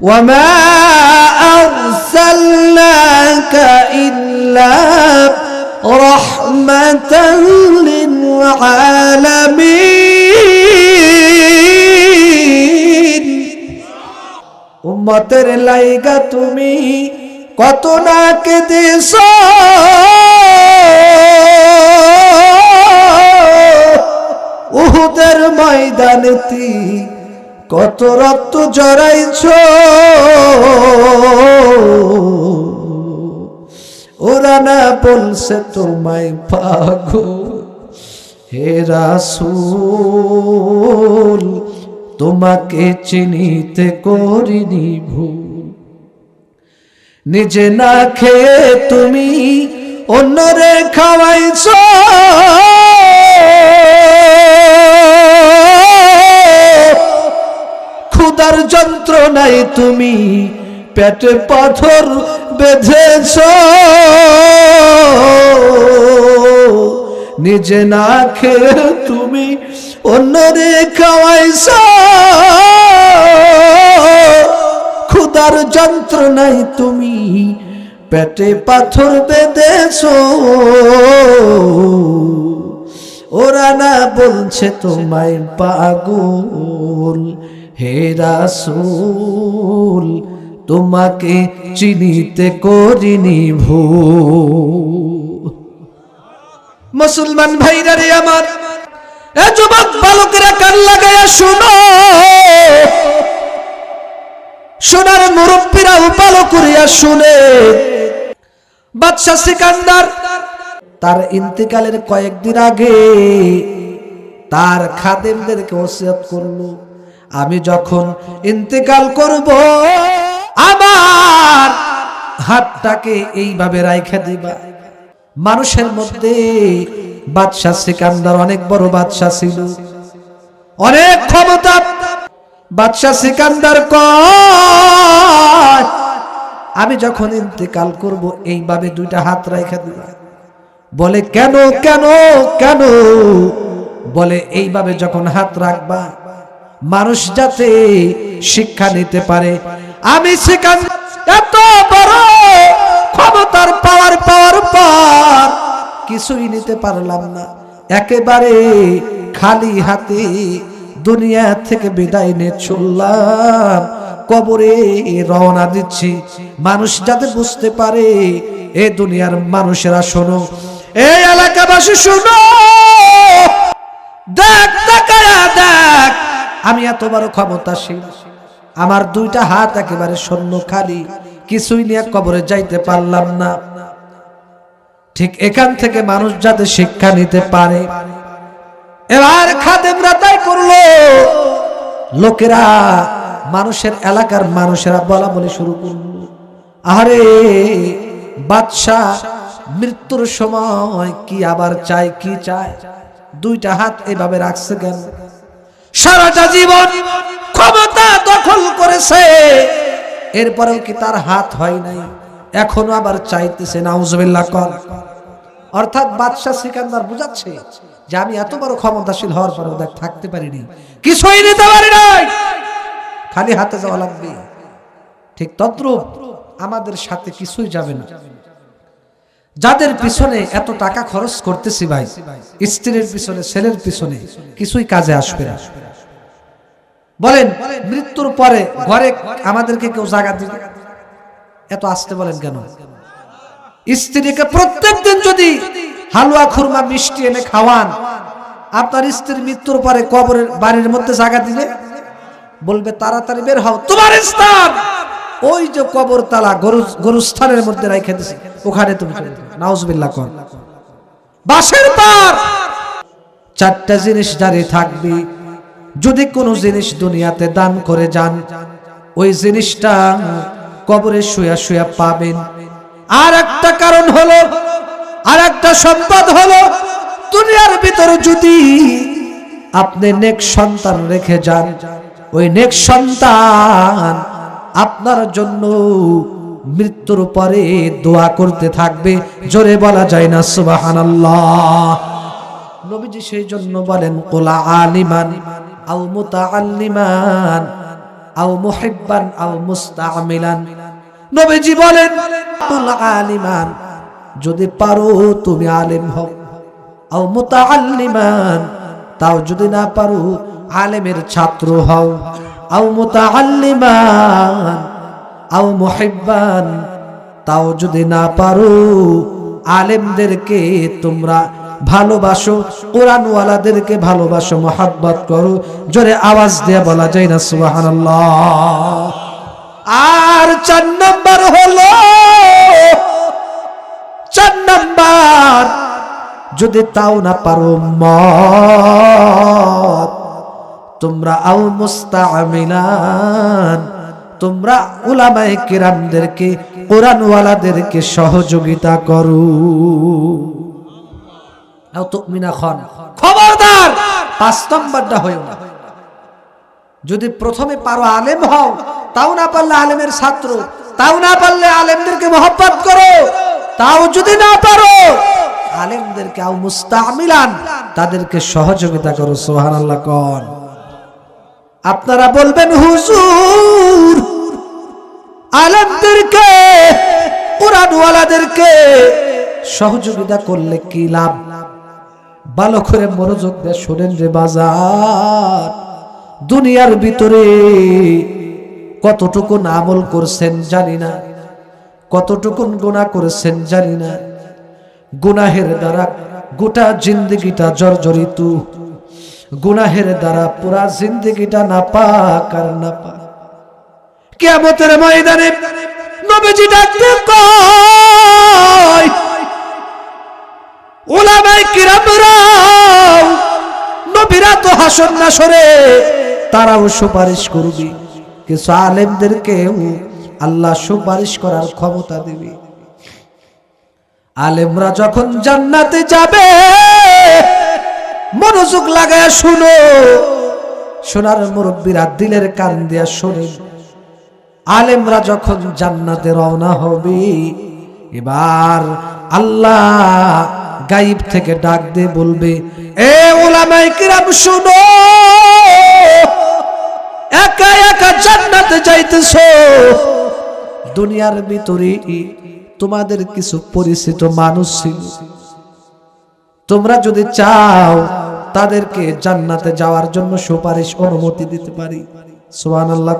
وما أرسلناك إلا رحمة للعالمين উম্মতের লাইগা তুমি কত না কেঁদেছ উহুদের ময়দানেতি কত রক্ত জড়াইছ? ওরা না বলছে তোমায় পাগো হে রাসূল, তোমাকে চিনিতে করিনি ভুল। নিজে না খেয়ে তুমি অন্যরে খাওয়াইছ? ক্ষুদার যন্ত্রণায় তুমি পেটে পাথর বেঁধেছ। নিজে না খেয়ে তুমি অন্যরে খাওয়াইছ। ক্ষুদার যন্ত্রণায় তুমি পেটে পাথর বেঁধেছ। ওরা না বলছে তোমায় পাগল। হে রাসূল, তোমাকে চিনিতে করিনি ভুল মুসলমান ভাইরা রে আমার যুবক বালকেরা কান লাগাইয়া শুনো। সোনার মুরব্বীরা উপালো করিয়া শুনে। বাদশাহ সিকান্দার, তার ইন্তেকালের কয়েকদিন আগে তার খাদেমদেরকে ওসিয়ত করল। আমি যখন ইন্তেকাল করব, আমার হাতটাকে এইভাবে রাইখা দিবা। মানুষের মধ্যে বাদশাহ সিকান্দার অনেক বড় বাদশাহ ছিল। অনেক ক্ষমতা। বাদশাহ সিকান্দার কয়, আমি যখন ইন্তেকাল করব, এইভাবে দুইটা হাত রাইখা দিবা। বলে, কেন কেন কেন? বলে, এইভাবে যখন হাত রাখবা মানুষ যাতে শিক্ষা নিতে পারে। আমি সেখান এত বড় ক্ষমতার পাওয়ার পাওয়ার পর কিছুই নিতে পারলাম না। একেবারে খালি হাতে দুনিয়া থেকে বিদায় নিয়ে চললাম, কবরে রওনা দিচ্ছি। মানুষ যাতে বুঝতে পারে, এ দুনিয়ার মানুষেরা শোনো, এই এলাকাবাসী শোনো। দেখ দেখ আমি এত বড় ক্ষমতাশীল। আমার দুইটা হাত একেবারে শূন্য খালি। কিছুই নিয়ে কবরে যাইতে পারলাম না। ঠিক এখান থেকে মানুষ যাতে শিক্ষা নিতে পারে। এবার খাদেমরা তাই করল। লোকেরা, মানুষের এলাকার মানুষেরা বলা বলে শুরু করল। আরে বাদশাহ, মৃত্যুর সময় কি আবার চায়, কি চায়? দুইটা হাত এভাবে রাখছে কেন? সারাটা জীবন ক্ষমতা দখল করেছে। এরপরেও কি তার হাত হয় নাই? এখনও আবার চাইতেছে, নাউজবিল্লাহ কর অর্থাৎ বাদশাহ সিকান্দার বুঝাচ্ছে যে আমি এত বড় ক্ষমতাশীল হওয়ার পরেও দেখ, থাকতে পারিনি। কিছুই নিতে পারি নাই। খালি হাতে যাওয়া লাগবে। ঠিক তদ্রুপ আমাদের সাথে কিছুই যাবে না। যাদের পিছনে এত টাকা খরচ করতেছি ভাই, স্ত্রীর পিছনে, ছেলের পিছনে কিছুই কাজে আসবে না। বলেন, মৃত্যুর পরে ঘরে আমাদেরকে কেউ জায়গা দিবে? এত আসতে বলেন কেন? স্ত্রীকে প্রত্যেক দিন যদি হালুয়া, খুরমা, মিষ্টি এনে খাওয়ান, আপনার স্ত্রীর মৃত্যুর পরে কবরের বাড়ির মধ্যে জায়গা দিবে বলবে, তাড়াতাড়ি বের হও, তোমার স্থান! ওই যে কবর তালা গরু গরুস্থানের মধ্যে রাইখে দিছে, ওখানে তুমি নাউজবিল্লাহ কর। বাসের পার! চারটা জিনিস জারি থাকবে। যদি কোনো জিনিস দুনিয়াতে দান করে যান, ওই জিনিসটা কবরে শুয়া শুয়া পাবেন। আর একটা কারণ হলো, আর একটা সম্পদ হলো, দুনিয়ার ভিতরে যদি আপনি নেক সন্তান রেখে যান, ওই নেক সন্তান আপনার জন্য মৃত্যুর পরে দোয়া করতে থাকবে। জোরে বলা যায় না, সুবহানাল্লাহ। নবীজি সেই জন্য বলেন, কোলা আলিমান আল মুতাআল্লিমান আও মুহিব্বান আও মুস্তামিলান। নবীজি বলেন আলিমান, যদি পারো তুমি আলেম হও। আও মুতাআল্লিমান, তাও যদি না পারো, আলেমের ছাত্র হও। আও মুতাআল্লিমান, আও মুহিব্বান, তাও যদি না পারো, আলেমদেরকে তোমরা ভালোবাসো, কোরআনওয়ালাদেরকে ভালোবাসো, মোহাব্বত করো, জোরে আওয়াজ দিয়ে বলা যায় না, সুবহানাল্লাহ। আর চার নাম্বার হলো, চার নাম্বার, যদি তাও না পারো মত তোমরা আও মুস্তামিলান তোমরা উলামায়ে কিরামদেরকে, কোরআনওয়ালাদেরকে সহযোগিতা করো। যদি প্রথমে পারো আলেম হও, তাও না পারলে আলেমের ছাত্র, তাও না পারলে আলেমদেরকে মহব্বত করো, তাও যদি না পারো, আলেমদেরকে আও মুস্তামিলান তাদেরকে সহযোগিতা করো, সুবহানাল্লাহ কন। আপনারা বলবেন, হুজুর, আলেমদেরকে, কোরআনওয়ালাদেরকে সহযোগিতা করলে কি লাভ? ভালো করে মনোযোগ দিয়ে শোনেন রে বাজার। দুনিয়ার ভিতরে কতটুকু আমল করছেন জানি না কতটুকুন গুণা করেছেন জানি না। গুনাহের দ্বারা গোটা জিন্দগিটা জর্জরিত। গুনাহের দ্বারা পুরা জিন্দগিটা না পাক আর না পাক কেমতের ময়দানে নবীজি ডাকতে কয় ওলামাই কিরামরাও নবীরা তো হাসন না সরে তারাও সুপারিশ করবি। কিছু আলেমদেরকেও আল্লাহ সুপারিশ করার ক্ষমতা দিবে। আলেমরা যখন জান্নাতে যাবে মনোযোগ লাগায় শুনো। সোনার মুরব্বীরা দিলের কান দিয়া শোনেন আলেমরা যখন জান্নাতে রওনা হবে, এবার আল্লাহ গাইব থেকে ডাক দিয়ে বলবে, এ ওলামাই কিরাম, শুনো। একা একা জান্নাতে যাইতেছো। দুনিয়ার ভিতরে তোমাদের কিছু পরিচিত মানুষ ছিল। তোমরা যদি চাও তাদেরকে জান্নাতে যাওয়ার জন্য সুপারিশ অনুমতি দিতে পারি। সুবহানাল্লাহ।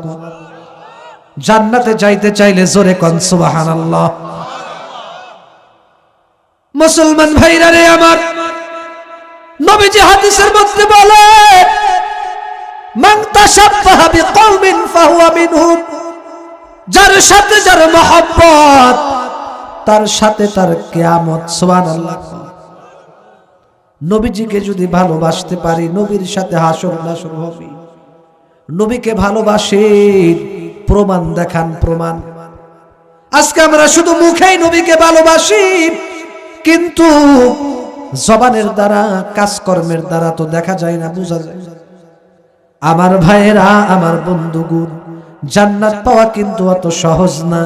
জান্নাতে যাইতে চাইলে জোরে কন, সুবহানাল্লাহ। মুসলমান ভাইরা রে আমার, নবীজি হাদিসের মধ্যে বলে যার সাথে যার তার সাথে তার কিয়ামত, সুবহানাল্লাহ। নবীজিকে যদি ভালোবাসতে পারি, নবীর সাথে হাসর নাসর হবে। নবীকে ভালোবাসে, প্রমাণ দেখান, প্রমাণ। আজকে আমরা শুধু মুখেই নবীকে ভালোবাসি, কিন্তু জবানের দ্বারা, কাজকর্মের দ্বারা তো দেখা যায় না, বোঝা যায়। আমার ভাইয়েরা, আমার বন্ধুগুণ, জান্নাত পাওয়া কিন্তু অত সহজ না।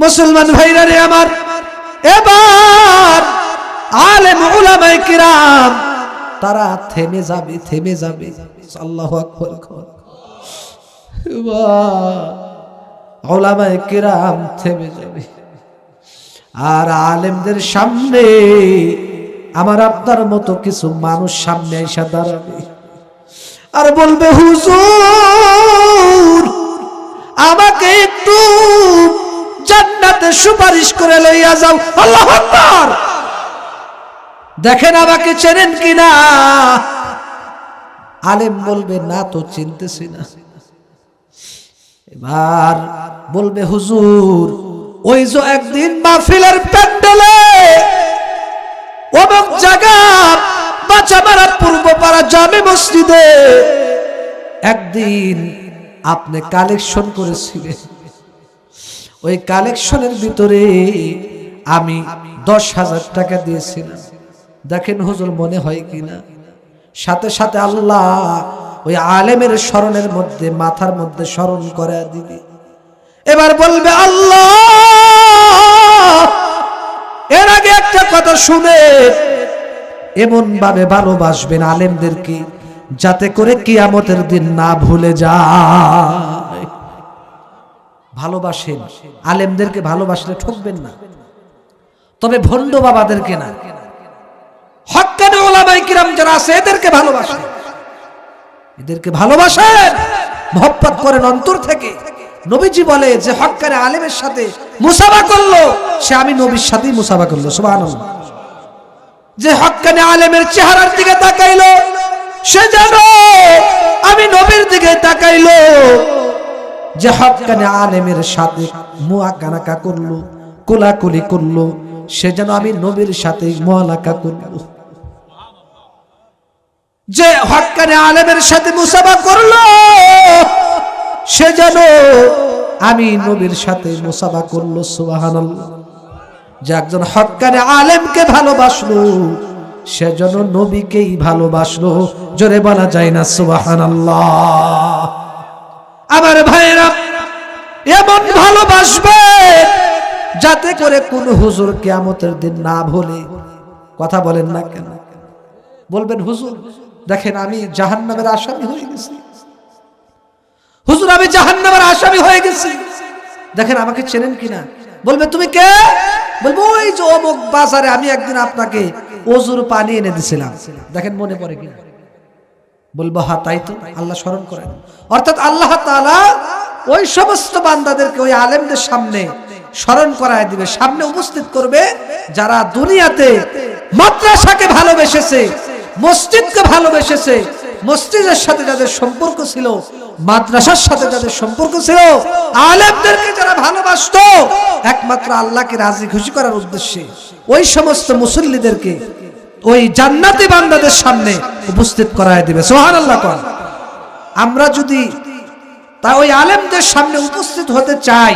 মুসলমান ভাইরা রে আমার, এবার আলেম উলামায়ে কিরাম, তারা থেমে যাবে থেমে যাবে। আল্লাহু আকবার। ওলামায়ে কিরাম থেমে যাবে। আর আলেমদের সামনে আমার আপনার মতো কিছু মানুষ সামনে এসে দাঁড়াবে। আর বলবে, হুজুর, আমাকে একটু জান্নাতে সুপারিশ করে লইয়া যাও। আল্লাহ আকবার। দেখেন আমাকে চেনেন কিনা? আলেম বলবে, না তো চিনতেছি না। এবার বলবে, হুজুর, ওই যে একদিন মাহফিলের প্যান্ডেলে অমুক জায়গা পূর্ব পাড়া জামে মসজিদে একদিন আপনি কালেকশন করেছিলেন। ওই কালেকশনের ভিতরে আমি দশ হাজার টাকা দিয়েছিলাম। দেখেন হুজুর মনে হয় কিনা সাথে সাথে আল্লাহ ওই আলেমের স্মরণের মধ্যে, মাথার মধ্যে স্মরণ করে দিবে। এবার বলবে, আল্লাহ, এর আগে একটা কথা শুনে এমন ভাবে ভালোবাসবেন আলেমদেরকে যাতে করে কিয়ামতের দিন না ভুলে যায়। ভালোবাসেন। আলেমদেরকে ভালোবাসলে ঠকবেন না। তবে ভণ্ড বাবাদেরকে না। কিরাম যারা আছে, এদেরকে ভালোবাসেন এদেরকে ভালোবাসেন মহব্বত করেন অন্তর থেকে। নবীজি বলে যে হক্কানে আলেমের সাথে মুসাফা করল, সে আমি নবীর সাথেই মুসাফা করল, সুবহানাল্লাহ। যে হক্কানে আলেমের চেহারার দিকে তাকাইলো, সে যেন আমি নবীর দিকে তাকাইলো। যে হক্কানে আলেমের সাথে মুয়াকানাকা করল, কোলাকুলি করল, সে যেন আমি নবীর সাথে মোয়ালাকা করল। যে হক্কানে আলেমের সাথে মুসাফা করল, সে যেন আমি নবীর সাথে মুসাফা করল, সুবহানাল্লাহ। যে একজন হক্কানে আলেমকে ভালোবাসলো, সে যেন নবীকেই ভালোবাসলো। জোরে বলা যায় না, সুবহানাল্লাহ। আমার ভাইরা এমন ভালোবাসবে যাতে করে কোন হুজুর কিয়ামতের দিন না ভুলে। কথা বলেন না কেন? বলবেন, হুজুর দেখেন আমি জাহান্নামের আসামি হয়ে গেছি। হুজুর, আমি জাহান্নামের আসামি হয়ে গেছি। দেখেন আমাকে চেনেন কিনা? বলবে, তুমি কে? বলব, ওই যে অমুক বাজারে আমি একদিন আপনাকে ওজুর পানি এনে দিছিলাম। দেখেন মনে পড়ে কিনা? বলব হা তাই তো, আল্লাহ স্মরণ করেন। অর্থাৎ আল্লাহ তাআলা ওই সমস্ত বান্দাদেরকে, ওই আলেমদের সামনে স্মরণ করায় দিবে, সামনে উপস্থিত করবে, যারা দুনিয়াতে মাদ্রাসাকে ভালোবেসেছে মসজিদকে ভালোবেসেছে। মসজিদের সাথে যাদের সম্পর্ক ছিল, মাদ্রাসার সাথে যাদের সম্পর্ক ছিল, আলেমদেরকে যারা ভালোবাসতো, একমাত্র আল্লাহকে রাজি খুশি করার উদ্দেশ্যে ওই সমস্ত মুসল্লিদেরকে ওই জান্নাতি বান্দাদের সামনে উপস্থিত করায় দিবে। সোহান আল্লাহ কর আমরা যদি তা ওই আলেমদের সামনে উপস্থিত হতে চাই,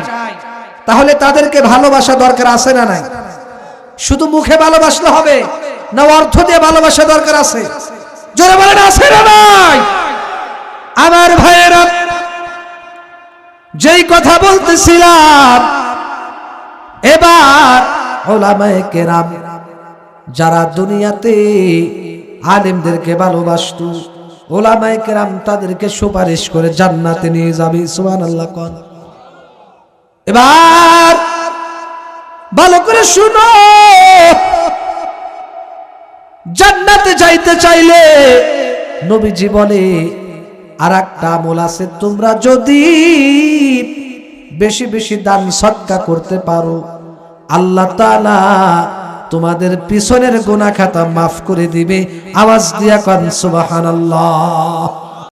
তাহলে তাদেরকে ভালোবাসা দরকার আছে না নাই? শুধু মুখে ভালোবাসলে হবে না, অর্থ দিয়ে ভালোবাসা দরকার আছে। জোরে বলেন, আছে না নাই আমার ভাইয়েরা, যেই কথা বলতেছিলাম, এবার কেরাম যারা দুনিয়াতে আলেমদেরকে ভালোবাসত, ওলামায়ে কেরাম তাদেরকে সুপারিশ করে জান্নাতে নিয়ে যাবে, সুবহানাল্লাহ কোন। এবার ভালো করে শুনো জান্নাতে যাইতে চাইলে নবীজি বলে আর একটা আমল আছে। তোমরা যদি বেশি বেশি দান সৎকা করতে পারো, আল্লাহ তাআলা তোমাদের পিছনের গোনা খাতা মাফ করে দিবে। আওয়াজ দিয়া কন, সুবহানাল্লাহ।